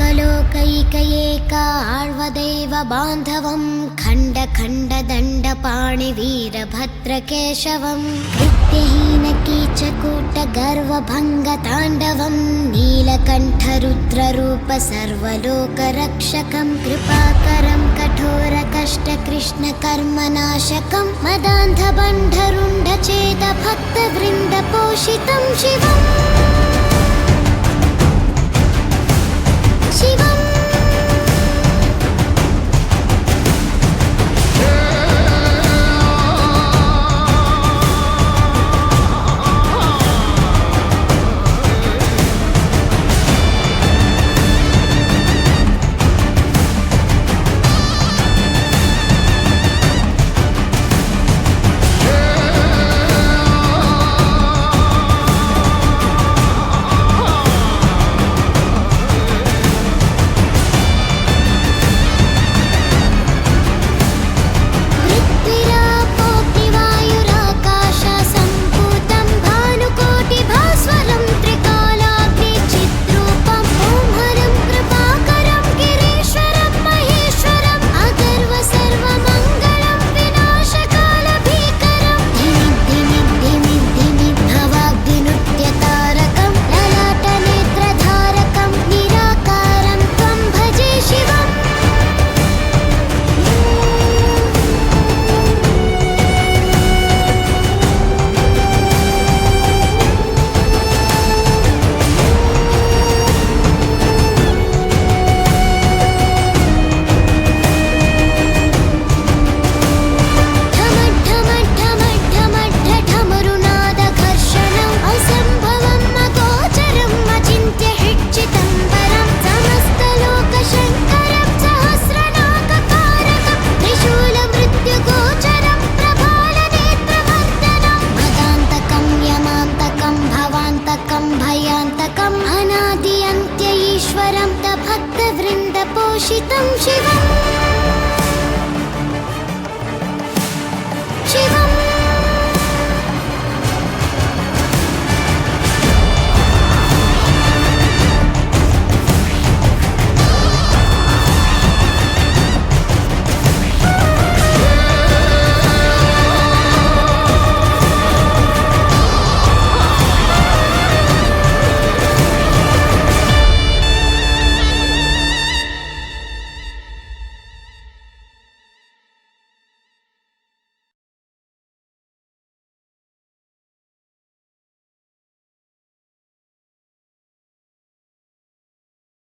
लोकैकयेकार्वदेव बान्धवं खण्डखण्डदण्डपाणिवीरभद्रकेशवं नित्यहीनकीचकूटगर्वभङ्गताण्डवं नीलकण्ठरुद्ररूप सर्वलोकरक्षकं कृपाकरं कठोरकष्टकृष्णकर्मनाशकं मदान्धबण्ढरुण्डचेतभक्तवृन्दपोषितं शिवम् परं तभक्तवृन्दपोषितं शिवम्